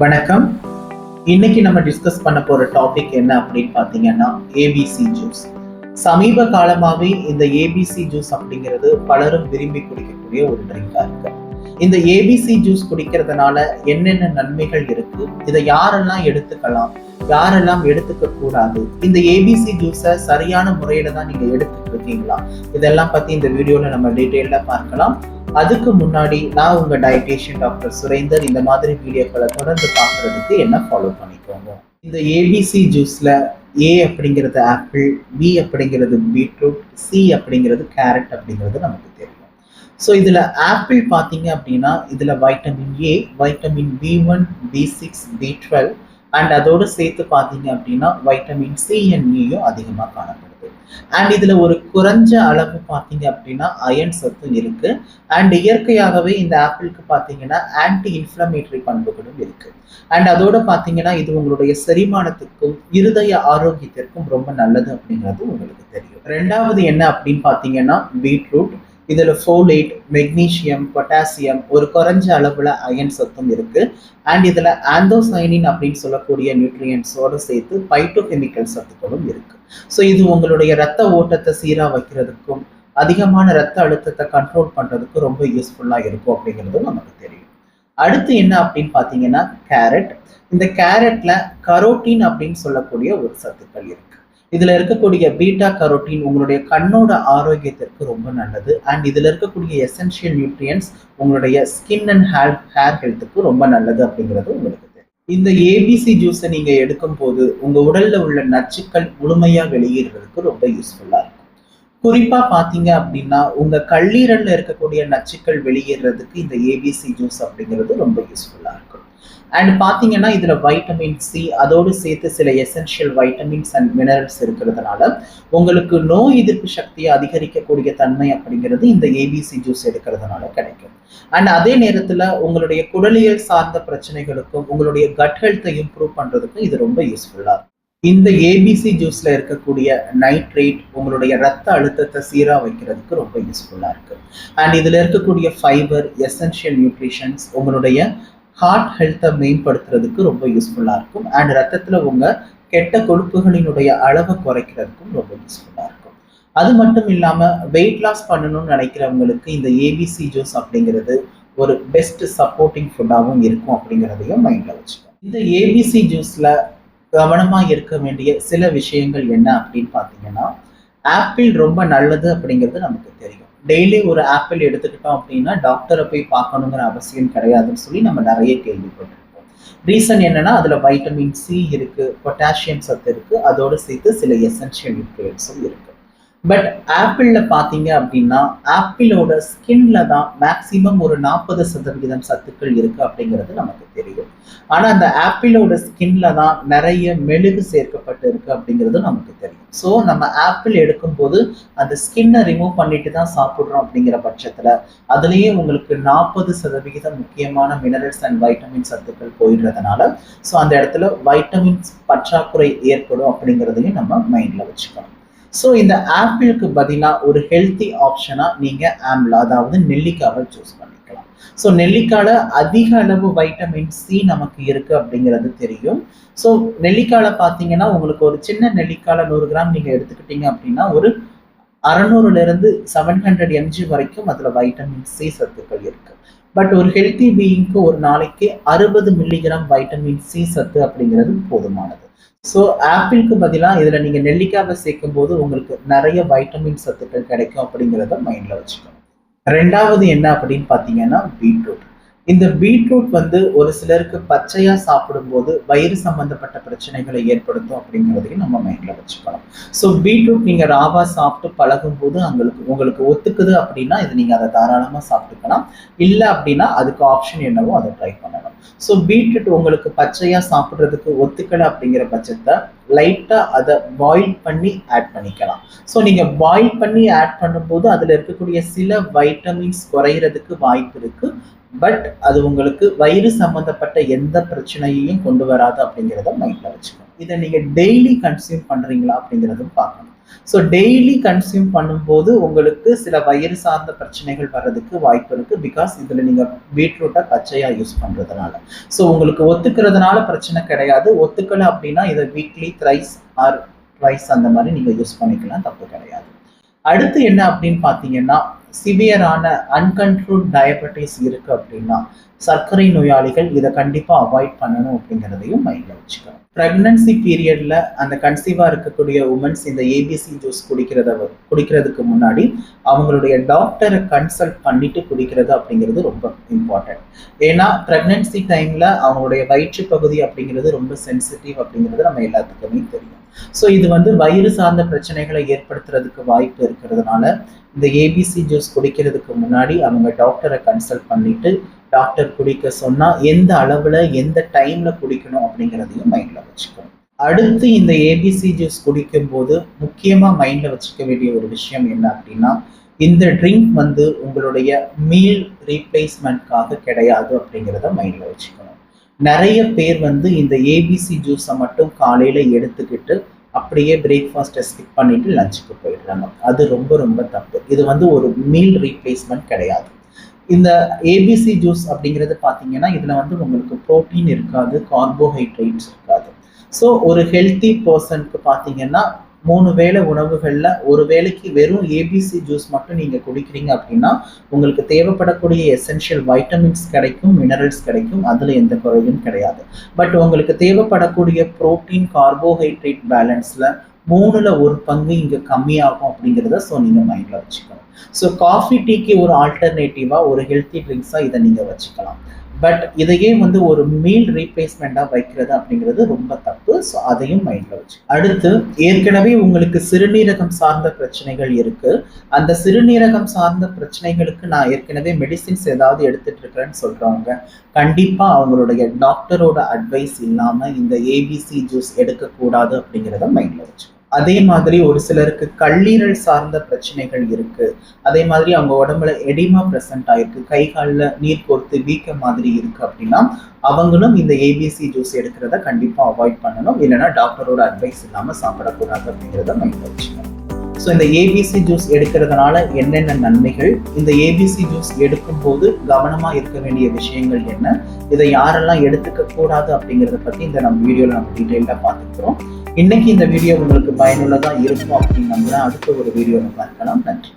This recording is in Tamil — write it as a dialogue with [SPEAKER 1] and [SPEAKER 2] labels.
[SPEAKER 1] வணக்கம். இன்னைக்கு நம்ம டிஸ்கஸ் பண்ண போற டாபிக் என்ன அப்படின்னு பாத்தீங்கன்னா ஏபிசி ஜூஸ் சமீப காலமாவே இந்த ஏபிசி ஜூஸ் அப்படிங்கிறது பலரும் விரும்பி குடிக்கக்கூடிய ஒரு ட்ரிங்கா இருக்கு. இந்த ஏபிசி ஜூஸ் குடிக்கிறதுனால என்னென்ன நன்மைகள் இருக்கு? இதை யாரெல்லாம் எடுத்துக்கலாம்? யாரெல்லாம் எடுத்துக்க கூடாது? இந்த ஏபிசி ஜூஸை சரியான முறையில தான் நீங்க எடுத்துட்டு இருக்கீங்களா? இதெல்லாம் பத்தி இந்த வீடியோல நம்ம டீட்டெயிலா பார்க்கலாம். அதுக்கு முன்னாடி நான் உங்கள் டயட்டீஷியன் டாக்டர் சுரேந்தர் இந்த மாதிரி வீடியோக்களை தொடர்ந்து பார்க்குறதுக்கு என்ன ஃபாலோ பண்ணிக்கோங்க. இந்த ஏபிசி ஜூஸில் ஏ அப்படிங்கிறது ஆப்பிள் பி அப்படிங்கிறது பீட்ரூட் சி அப்படிங்கிறது கேரட் அப்படிங்கிறது நமக்கு தெரியும். ஸோ இதில் ஆப்பிள் பார்த்தீங்க அப்படின்னா இதில் vitamin A vitamin B one B six B twelve and அதோடு சேர்த்து பார்த்தீங்க அப்படின்னா வைட்டமின் சி அண்ட் இயும் e அதிகமாக காணப்படுது. அண்ட் இதில் ஒரு குறைஞ்ச அளவு பார்த்தீங்க அப்படின்னா அயன் சத்தும் இருக்கு. அண்ட் இயற்கையாகவே இந்த ஆப்பிளுக்கு பார்த்தீங்கன்னா ஆன்டி இன்ஃப்ளமேட்டரி பண்புகளும் இருக்கு. அண்ட் அதோட பார்த்தீங்கன்னா இது உங்களுடைய செரிமானத்துக்கும் இருதய ஆரோக்கியத்திற்கும் ரொம்ப நல்லது அப்படிங்கிறது உங்களுக்கு தெரியும். ரெண்டாவது என்ன அப்படின்னு பார்த்தீங்கன்னா பீட்ரூட் இதில் ஃபோலேட் மெக்னீஷியம் பொட்டாசியம் ஒரு குறைஞ்ச அளவில் அயன் சத்தும் இருக்குது அண்ட் இதில் ஆந்தோசைனின் அப்படின்னு சொல்லக்கூடிய நியூட்ரியன்ஸோடு சேர்த்து பைட்டோகெமிக்கல் சத்துக்களும் இருக்குது ஸோ இது உங்களுடைய ரத்த ஓட்டத்தை சீராக வைக்கிறதுக்கும் அதிகமான ரத்த அழுத்தத்தை கண்ட்ரோல் பண்ணுறதுக்கும் ரொம்ப யூஸ்ஃபுல்லாக இருக்கும் அப்படிங்கிறதும் நமக்கு தெரியும். அடுத்து என்ன அப்படின்னு பார்த்தீங்கன்னா கேரட் இந்த கேரட்டில் கரோட்டின் அப்படின்னு சொல்லக்கூடிய ஒரு சத்துக்கள் இருக்குது இதில் இருக்கக்கூடிய பீட்டா கரோட்டின் உங்களுடைய கண்ணோட ஆரோக்கியத்திற்கு ரொம்ப நல்லது. அண்ட் இதில் இருக்கக்கூடிய எசென்ஷியல் நியூட்ரியன்ஸ் உங்களுடைய ஸ்கின் அண்ட் ஹேர் ஹேர் ஹெல்த்துக்கு ரொம்ப நல்லது அப்படிங்கிறது உங்களுக்கு இந்த ஏபிசி ஜூஸை நீங்கள் எடுக்கும் போது உங்கள் உடலில் உள்ள நச்சுக்கள் முழுமையாக வெளியேறதுக்கு ரொம்ப யூஸ்ஃபுல்லாக இருக்கும். குறிப்பா பாத்தீங்க அப்படின்னா உங்க கல்லீரல்ல இருக்கக்கூடிய நச்சுக்கள் வெளியேறதுக்கு இந்த ஏபிசி ஜூஸ் அப்படிங்கிறது ரொம்ப யூஸ்ஃபுல்லா இருக்கும். அண்ட் பார்த்தீங்கன்னா இதில் வைட்டமின் சி அதோடு சேர்த்து சில எசென்ஷியல் வைட்டமின்ஸ் அண்ட் மினரல்ஸ் இருக்கிறதுனால உங்களுக்கு நோய் எதிர்ப்பு சக்தியை அதிகரிக்கக்கூடிய தன்மை அப்படிங்கிறது இந்த ஏபிசி ஜூஸ் எடுக்கிறதுனால கிடைக்கும். அண்ட் அதே நேரத்தில் உங்களுடைய குடலியல் சார்ந்த பிரச்சனைகளுக்கும் உங்களுடைய கட் ஹெல்த்தை இம்ப்ரூவ் பண்ணுறதுக்கும் இது ரொம்ப யூஸ்ஃபுல்லாக இருக்கும். இந்த ஏபிசி ஜூஸில் இருக்கக்கூடிய நைட்ரேட் உங்களுடைய ரத்த அழுத்தத்தை சீராக வைக்கிறதுக்கு ரொம்ப யூஸ்ஃபுல்லாக இருக்குது அண்ட் இதில் இருக்கக்கூடிய ஃபைபர் எசென்ஷியல் நியூட்ரிஷன்ஸ் உங்களுடைய ஹார்ட் ஹெல்த்தை மேம்படுத்துறதுக்கு ரொம்ப யூஸ்ஃபுல்லாக இருக்கும். அண்ட் ரத்தத்தில் உங்கள் கெட்ட கொழுப்புகளினுடைய அளவை குறைக்கிறதுக்கும் ரொம்ப யூஸ்ஃபுல்லாக இருக்கும். அது மட்டும் இல்லாமல் வெயிட் லாஸ் பண்ணணும்னு நினைக்கிறவங்களுக்கு இந்த ஏபிசி ஜூஸ் அப்படிங்கிறது ஒரு பெஸ்ட் சப்போர்ட்டிங் ஃபுட்டாகவும் இருக்கும் அப்படிங்கிறதையும் மைண்டில் வச்சுக்கோங்க. இந்த ஏபிசி ஜூஸில் கவனமாக இருக்க வேண்டிய சில விஷயங்கள் என்ன அப்படின்னு பார்த்தீங்கன்னா ஆப்பிள் ரொம்ப நல்லது அப்படிங்கிறது நமக்கு தெரியும். டெய்லி ஒரு ஆப்பிள் எடுத்துக்கிட்டோம் அப்படின்னா டாக்டரை போய் பார்க்கணுங்கிற அவசியம் கிடையாதுன்னு சொல்லி நம்ம நிறைய கேள்விப்பட்டிருக்கோம் ரீசன் என்னன்னா அதில் வைட்டமின் சி இருக்கு பொட்டாசியம் சத்து இருக்கு அதோடு சேர்த்து சில எசென்ஷியல் நியூட்ரியன்ஸும் இருக்கு. பட் ஆப்பிளில் பார்த்தீங்க அப்படின்னா ஆப்பிளோட ஸ்கின்ல தான் மேக்சிமம் ஒரு நாற்பது சதவிகிதம் சத்துக்கள் இருக்கு அப்படிங்கிறது நமக்கு தெரியும். ஆனால் அந்த ஆப்பிளோட ஸ்கின்ல தான் நிறைய மெழுகு சேர்க்கப்பட்டு இருக்கு அப்படிங்கிறது நமக்கு தெரியும். ஸோ நம்ம ஆப்பிள் எடுக்கும்போது அந்த ஸ்கின்னை ரிமூவ் பண்ணிட்டு தான் சாப்பிட்றோம் அப்படிங்கிற பட்சத்தில் அதுலேயே உங்களுக்கு நாற்பது சதவிகிதம் முக்கியமான மினரல்ஸ் அண்ட் வைட்டமின் சத்துக்கள் போயிடுறதுனால ஸோ அந்த இடத்துல வைட்டமின்ஸ் பற்றாக்குறை ஏற்படும் அப்படிங்கிறதையும் நம்ம மைண்டில் வச்சுக்கணும். ஸோ இந்த ஆப்பிளுக்கு பதிலாக ஒரு ஹெல்த்தி ஆப்ஷனாக நீங்கள் ஆம்லா அதாவது நெல்லிக்காவை சூஸ் பண்ணிக்கலாம். ஸோ நெல்லிக்காயில் அதிக அளவு வைட்டமின் சி நமக்கு இருக்குது அப்படிங்கிறது தெரியும். ஸோ நெல்லிக்காயில் பார்த்தீங்கன்னா உங்களுக்கு ஒரு சின்ன நெல்லிக்காயில் நூறு கிராம் நீங்கள் எடுத்துக்கிட்டீங்க அப்படின்னா ஒரு அறநூறுலேருந்து செவன் ஹண்ட்ரட் எம்ஜி வரைக்கும் அதில் வைட்டமின் சி சத்துக்கள் இருக்குது பட் ஒரு ஹெல்த்தி பீயிங்க்கு ஒரு நாளைக்கு அறுபது மில்லிகிராம் வைட்டமின் சி சத்து அப்படிங்கிறது போதுமானது. ஸோ ஆப்பிளுக்கு பதிலாக இதில் நீங்கள் நெல்லிக்காவை சேர்க்கும் போது உங்களுக்கு நிறைய வைட்டமின் சத்துக்கள் கிடைக்கும் அப்படிங்கிறத மைண்டில் வச்சுக்கணும் ரெண்டாவது என்ன அப்படின்னு பார்த்தீங்கன்னா பீட்ரூட் இந்த பீட்ரூட் வந்து ஒரு சிலருக்கு பச்சையா சாப்பிடும்போது வயிறு சம்பந்தப்பட்ட பிரச்சனைகளை ஏற்படுத்தும் அப்படிங்கிறதையும் நம்ம மைண்ட்ல வச்சுக்கணும். ஸோ பீட்ரூட் நீங்க ராவா சாப்பிட்டு பழகும் போது உங்களுக்கு உங்களுக்கு ஒத்துக்குது அப்படின்னா இது நீங்க அதை தாராளமா சாப்பிட்டுக்கலாம். இல்லை அப்படின்னா அதுக்கு ஆப்ஷன் என்னவோ அதை ட்ரை பண்ணணும் ஸோ பீட்ரூட் உங்களுக்கு பச்சையா சாப்பிட்றதுக்கு ஒத்துக்கலை அப்படிங்கிற பட்சத்தை லைட்டா அதை பாயில் பண்ணி ஆட் பண்ணிக்கலாம். ஸோ நீங்க பாயில் பண்ணி ஆட் பண்ணும்போது அதுல இருக்கக்கூடிய சில வைட்டமின்ஸ் குறையிறதுக்கு வாய்ப்பு இருக்கு. பட் அது உங்களுக்கு வயிறு சம்மந்தப்பட்ட எந்த பிரச்சனையையும் கொண்டு வராது அப்படிங்கிறத மைண்டில் வச்சுக்கணும். இதை நீங்கள் டெய்லி கன்சியூம் பண்ணுறீங்களா அப்படிங்கிறதும் பார்க்கணும். ஸோ டெய்லி கன்சியூம் பண்ணும்போது உங்களுக்கு சில வயிறு சார்ந்த பிரச்சனைகள் வர்றதுக்கு வாய்ப்பு இருக்குது பிகாஸ் இதில் நீங்கள் பீட்ரூட்டை பச்சையாக யூஸ் பண்ணுறதுனால ஸோ உங்களுக்கு ஒத்துக்கிறதுனால பிரச்சனை கிடையாது. ஒத்துக்கலை அப்படின்னா இதை வீக்லி த்ரைஸ் ஆர் ட்ரைஸ் அந்த மாதிரி நீங்கள் யூஸ் பண்ணிக்கலாம். தப்பு கிடையாது. அடுத்து என்ன அப்படின்னு பார்த்தீங்கன்னா சிவியரான அன்கண்ட்ரோல் டயபெட்டிஸ் இருக்கு அப்படின்னா சர்க்கரை நோயாளிகள் இதை கண்டிப்பாக அவாய்ட் பண்ணணும் அப்படிங்கிறதையும் மைண்டில் வச்சுக்கணும். ப்ரெக்னன்சி பீரியடில் அந்த கன்சீவாக இருக்கக்கூடிய உமன்ஸ் இந்த ஏபிசி ஜூஸ் குடிக்கிறத குடிக்கிறதுக்கு முன்னாடி அவங்களுடைய டாக்டரை கன்சல்ட் பண்ணிட்டு குடிக்கிறது அப்படிங்கிறது ரொம்ப இம்பார்ட்டன்ட் ஏன்னா ப்ரெக்னன்சி டைமில் அவங்களுடைய வயிற்று பகுதி அப்படிங்கிறது ரொம்ப சென்சிட்டிவ் அப்படிங்கிறது நம்ம எல்லாத்துக்குமே தெரியும். ஸோ இது வந்து வயிறு சார்ந்த பிரச்சனைகளை ஏற்படுத்துறதுக்கு வாய்ப்பு இருக்கிறதுனால இந்த ஏபிசி ஜூஸ் குடிக்கிறதுக்கு முன்னாடி அவங்க டாக்டரை கன்சல்ட் பண்ணிட்டு டாக்டர் குடிக்க சொன்னால் எந்த அளவில் எந்த டைமில் குடிக்கணும் அப்படிங்கிறதையும் மைண்டில் வச்சுக்கணும். அடுத்து இந்த ஏபிசி ஜூஸ் குடிக்கும்போது முக்கியமாக மைண்டில் வச்சுக்க வேண்டிய ஒரு விஷயம் என்ன அப்படின்னா இந்த ட்ரிங்க் வந்து உங்களுடைய மீல் ரீப்ளேஸ்மெண்ட்காக கிடையாது அப்படிங்கிறத மைண்டில் வச்சுக்கணும். நிறைய பேர் வந்து இந்த ஏபிசி ஜூஸை மட்டும் காலையில் எடுத்துக்கிட்டு அப்படியே பிரேக்ஃபாஸ்ட்டை ஸ்கிப் பண்ணிவிட்டு லஞ்சுக்கு போயிடுறாங்க. அது ரொம்ப ரொம்ப தப்பு. இது வந்து ஒரு மீல் ரீப்ளேஸ்மெண்ட் கிடையாது. இந்த ஏபிசி ஜூஸ் அப்படிங்கிறது பார்த்தீங்கன்னா இதில் வந்து உங்களுக்கு புரோட்டீன் இருக்காது கார்போஹைட்ரேட்ஸ் இருக்காது. ஸோ ஒரு ஹெல்த்தி பர்சனுக்கு பார்த்தீங்கன்னா மூணு வேளை உணவுகளில் ஒரு வேளைக்கு வெறும் ஏபிசி ஜூஸ் மட்டும் நீங்கள் குடிக்கிறீங்க அப்படின்னா உங்களுக்கு தேவைப்படக்கூடிய எசென்ஷியல் வைட்டமின்ஸ் கிடைக்கும் மினரல்ஸ் கிடைக்கும் அதில் எந்த குறையும் கிடையாது. பட் உங்களுக்கு தேவைப்படக்கூடிய புரோட்டீன் கார்போஹைட்ரேட் பேலன்ஸில் மூணுல ஒரு பங்கு இங்கே கம்மியாகும் அப்படிங்கிறத ஸோ நீங்கள் மைண்டில் வச்சுக்கணும். ஸோ காஃபி டீக்கு ஒரு ஆல்டர்னேட்டிவாக ஒரு ஹெல்த்தி ட்ரிங்க்ஸாக இதை நீங்கள் வச்சுக்கலாம். பட் இதையே வந்து ஒரு மீல் ரீப்ளேஸ்மெண்ட்டாக வைக்கிறது அப்படிங்கிறது ரொம்ப தப்பு. ஸோ அதையும் மைண்டில் வச்சு. அடுத்து ஏற்கனவே உங்களுக்கு சிறுநீரகம் சார்ந்த பிரச்சனைகள் இருக்குது அந்த சிறுநீரகம் சார்ந்த பிரச்சனைகளுக்கு நான் ஏற்கனவே மெடிசின்ஸ் ஏதாவது எடுத்துகிட்டு இருக்கிறேன்னு சொல்றவங்க கண்டிப்பாக அவங்களுடைய டாக்டரோட அட்வைஸ் இல்லாமல் இந்த ஏபிசி ஜூஸ் எடுக்கக்கூடாது அப்படிங்கிறத மைண்டில் வச்சு அதே மாதிரி ஒரு சிலருக்கு கல்லீரல் சார்ந்த பிரச்சனைகள் இருக்கு. அதே மாதிரி அவங்க உடம்புல எடிமா பிரசன்ட் ஆயிருக்கு. கை காலில் நீர் கோர்த்து வீக்க மாதிரி இருக்கு அப்படின்னா அவங்களும் இந்த ஏபிசி ஜூஸ் எடுக்கிறத கண்டிப்பாக அவாய்ட் பண்ணணும். இல்லைன்னா டாக்டரோட அட்வைஸ் இல்லாமல் சாப்பிடக்கூடாது அப்படிங்கிறத மைண்ட் வச்சுக்கணும் ஸோ இந்த ஏபிசி ஜூஸ் எடுக்கிறதுனால என்னென்ன நன்மைகள்? இந்த ஏபிசி ஜூஸ் எடுக்கும்போது கவனமா இருக்க வேண்டிய விஷயங்கள் என்ன? இதை யாரெல்லாம் எடுத்துக்க கூடாது அப்படிங்கிறத பத்தி இந்த நம்ம வீடியோவில் நம்ம டீட்டெயிலாக பார்த்துக்கிறோம். இன்னைக்கு இந்த வீடியோ உங்களுக்கு பயனுள்ளதா இருக்கும் அப்படின்னு நம்புறேன். அடுத்த ஒரு வீடியோவில் பார்க்கலாம். நன்றி.